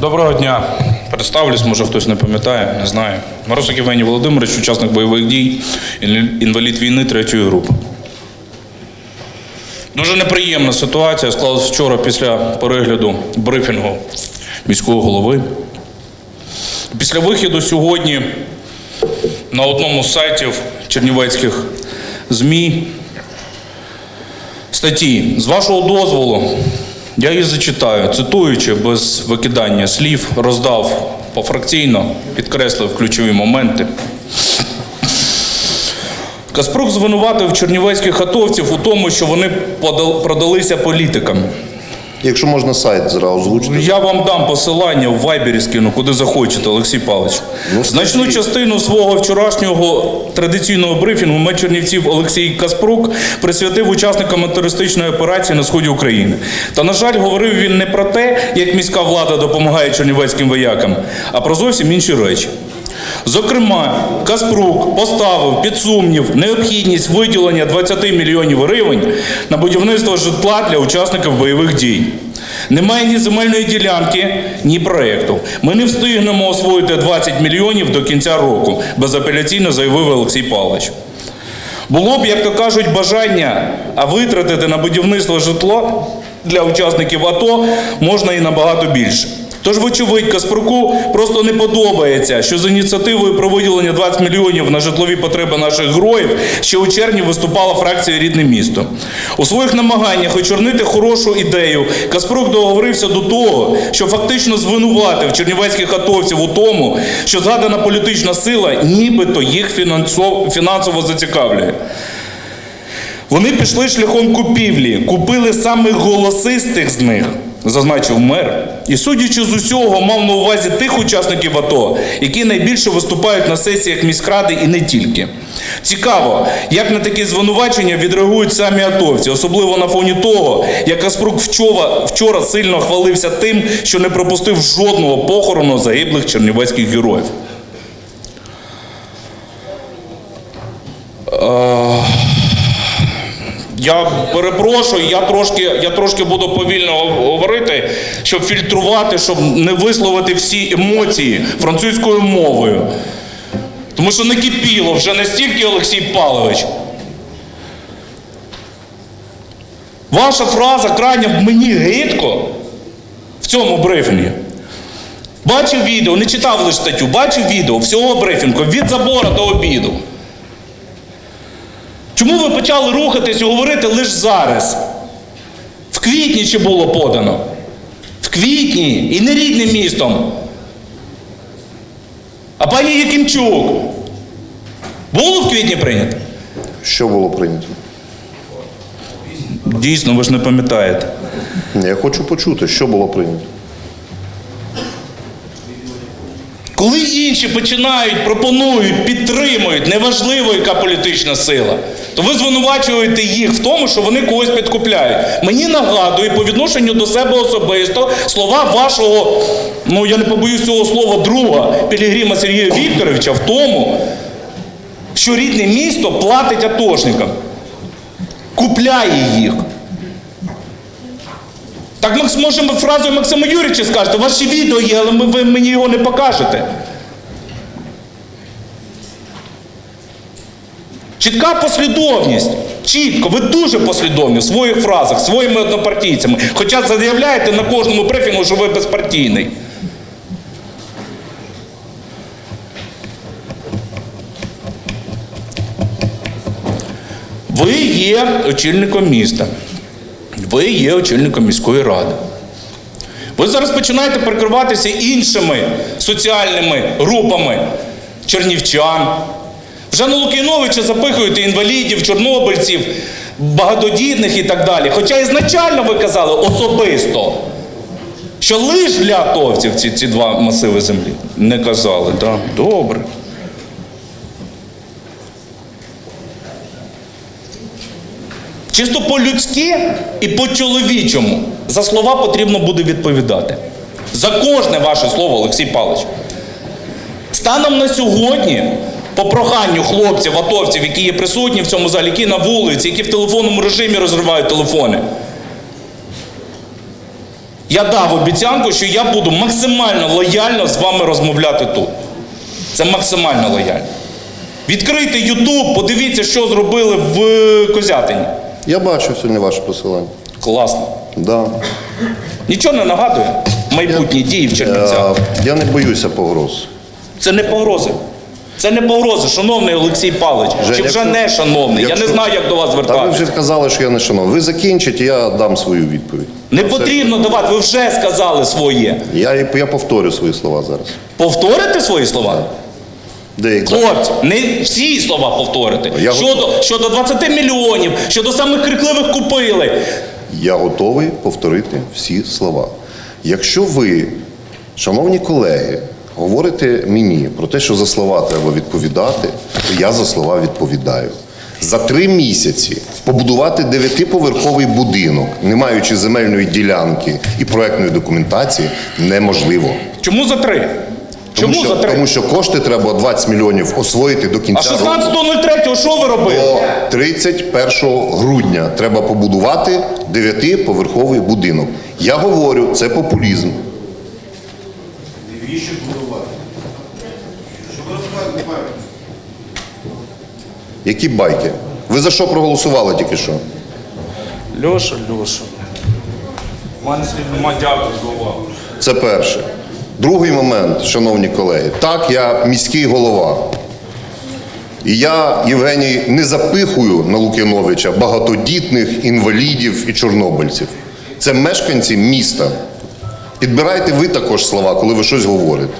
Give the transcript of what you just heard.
Доброго дня. Представлюсь, може хтось не пам'ятає, не знаю. Морозок Євгеній Володимирович, учасник бойових дій, інвалід війни третьої групи. Дуже неприємна ситуація склалась вчора після перегляду брифінгу міського голови. Після вихіду сьогодні на одному з сайтів чернівецьких ЗМІ статті. З вашого дозволу, я її зачитаю, цитуючи без викидання слів, роздав пофракційно, підкреслив ключові моменти. Каспрук звинуватив чернівецьких атовців у тому, що вони продалися політикам. Якщо можна сайт зразу озвучити. Я вам дам посилання в вайбері скину, куди захочете, Олексій Павлович. Ну, Значну скажіть. частину свого вчорашнього традиційного брифінгу мер Чернівців Олексій Каспрук присвятив учасникам антитерористичної операції на сході України. Та, на жаль, говорив він не про те, як міська влада допомагає чернівецьким воякам, а про зовсім інші речі. Зокрема, Каспрук поставив під сумнів необхідність виділення 20 мільйонів гривень на будівництво житла для учасників бойових дій. Немає ні земельної ділянки, ні проєкту. Ми не встигнемо освоїти 20 мільйонів до кінця року, безапеляційно заявив Олексій Павлович. Було б, як то кажуть, бажання, а витратити на будівництво житла для учасників АТО можна і набагато більше. Тож, вочевидь, Каспруку просто не подобається, що з ініціативою про виділення 20 мільйонів на житлові потреби наших героїв ще у червні виступала фракція Рідне місто. У своїх намаганнях очорнити хорошу ідею Каспрук договорився до того, що фактично звинуватив чернівецьких атовців у тому, що згадана політична сила нібито їх фінансово, зацікавлює. Вони пішли шляхом купівлі, купили самих голосистих з них, зазначив мер. І судячи з усього, мав на увазі тих учасників АТО, які найбільше виступають на сесіях міськради і не тільки. Цікаво, як на такі звинувачення відреагують самі атовці, особливо на фоні того, як Каспрук вчора, вчора сильно хвалився тим, що не пропустив жодного похорону загиблих чернівецьких героїв. Я перепрошую, я трошки, я трошки буду повільно говорити, щоб фільтрувати, щоб не висловити всі емоції французькою мовою. Тому що накипіло вже настільки Олексій Павлович. Ваша фраза крайня мені гидко в цьому брифінгі. Бачив відео, не читав лише статтю, бачив відео всього брифінгу від забора до обіду. Чому ви почали рухатись і говорити лише зараз? В квітні ще було подано. В квітні і не рідним містом. А пані Якимчук було в квітні прийнято? Що було прийнято? Дійсно, ви ж не пам'ятаєте. Я хочу почути, що було прийнято. Інші починають, пропонують, підтримують, неважливо, яка політична сила, то ви звинувачуєте їх в тому, що вони когось підкупляють. Мені нагадує по відношенню до себе особисто слова вашого, ну я не побоюсь цього слова, друга Пілігрима Сергія Вікторовича в тому, що рідне місто платить атошникам, купляє їх. Так ми фразою Максима Юрійовича скажете, ще відео є, але ви мені його не покажете. Чітка послідовність. Чітко, ви дуже послідовні в своїх фразах, своїми однопартійцями. Хоча заявляєте на кожному брифінгу, що ви безпартійний. Ви є очільником міста. Ви є очільником міської ради. Ви зараз починаєте прикриватися іншими соціальними групами чернівчан. На Лукіновича запихуєте інвалідів, чорнобильців, багатодітних і так далі. Хоча ізначально ви казали особисто, що лише для атовців ці, ці два масиви землі. Не казали, так? Да? Добре. Чисто по-людськи і по-чоловічому за слова потрібно буде відповідати. За кожне ваше слово, Олексій Павлович. Станом на сьогодні, по проханню хлопців, атовців, які є присутні в цьому залі, які на вулиці, які в телефонному режимі розривають телефони. Я дав обіцянку, що я буду максимально лояльно з вами розмовляти тут. Це максимально лояльно. Відкрийте Ютуб, подивіться, що зробили в Козятині. Я бачу сьогодні ваше посилання. Класно. Да. Нічого не нагадує майбутні дії в Чернівцях. Е, Я не боюся погроз. Це не погрози. Це не погрози, шановний Олексій Павлович. Жень, Чи вже якщо- не шановний? Я якщо- не знаю, як до вас Та ви звертатися. вже казали, що я не шановний. Ви закінчите, я дам свою відповідь. Не потрібно давати, ви вже сказали своє. Я, я повторю свої слова зараз. Повторите свої слова? Деякі. Хлопці, не всі слова повторити. Я Щодо, щодо 20 мільйонів, щодо самих крикливих купили. Я готовий повторити всі слова. Якщо ви, шановні колеги, говорите мені про те, що за слова треба відповідати, то я за слова відповідаю. За три місяці побудувати дев'ятиповерховий будинок, не маючи земельної ділянки і проектної документації, неможливо. Чому за три? Чому тому, за три? тому що кошти треба 20 мільйонів освоїти до А кінця року. 16.03 що ви робили? До 31 грудня треба побудувати дев'ятиповерховий будинок. Я говорю, це популізм. Навіщо будувати? Щоб розказати байки. Які байки? Ви за що проголосували тільки що? Льоша, Льоша. У мене слів нема дякую за увагу. Це перше. Другий момент, шановні колеги. Так, я міський голова. І я, Євгеній, не запихую на Лук'яновича багатодітних інвалідів і чорнобильців. Це мешканці міста. Підбирайте ви також слова, коли ви щось говорите.